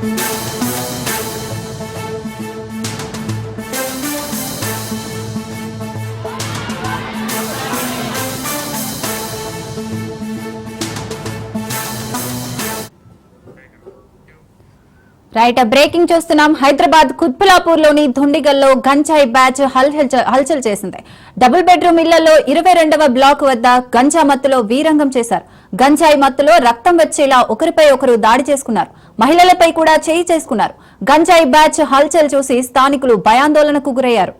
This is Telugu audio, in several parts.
Thank you. రైట్ బ్రేకింగ్ చూస్తున్నాం. హైదరాబాద్ కుత్బులాపూర్లోని దుండిగల్లో గంజాయి బ్యాచ్ హల్చల్ హల్చల్ చేసింది. డబుల్ బెడ్రూమ్ ఇళ్ళలో ఇరవై రెండవ బ్లాక్ వద్ద గంజా మత్తులో వీరంగం చేశారు. గంజాయి మత్తులో రక్తం వచ్చేలా ఒకరిపై ఒకరు దాడి చేసుకున్నారు. మహిళలపై కూడా చేయి చేసుకున్నారు. గంజాయి బ్యాచ్ హల్చల్ చూసి స్థానికులు భయాందోళనకు గురయ్యారు.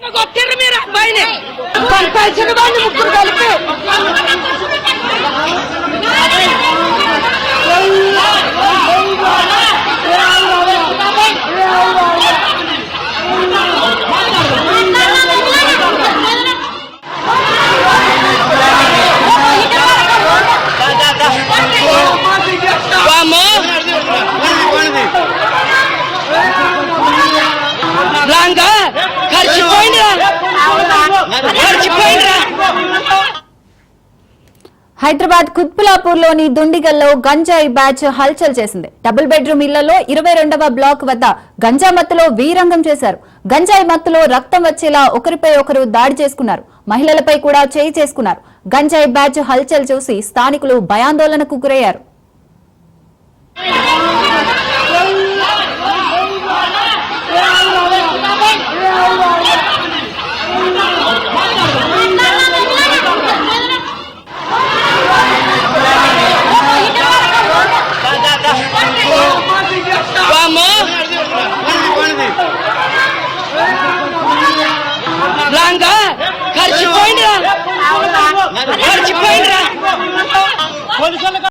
కొట్టిర్రు Vamos. Langa, karşı koyun ya. Karşı koyun. Hyderabad కుత్బులాపూర్లోని దుండిగల్లో గంజాయి బ్యాచ్ హల్చల్ చేసింది. డబుల్ బెడ్రూమ్ ఇళ్ళలో ఇరవై రెండవ బ్లాక్ వద్ద గంజా మత్తులో వీరంగం చేశారు. గంజాయి మత్తులో రక్తం వచ్చేలా ఒకరిపై ఒకరు దాడి చేసుకున్నారు. మహిళలపై కూడా చేయి చేసుకున్నారు. గంజాయి బ్యాచ్ హల్చల్ చూసి స్థానికులు భయాందోళనకు గురయ్యారు. మర్చిపోయిందిరా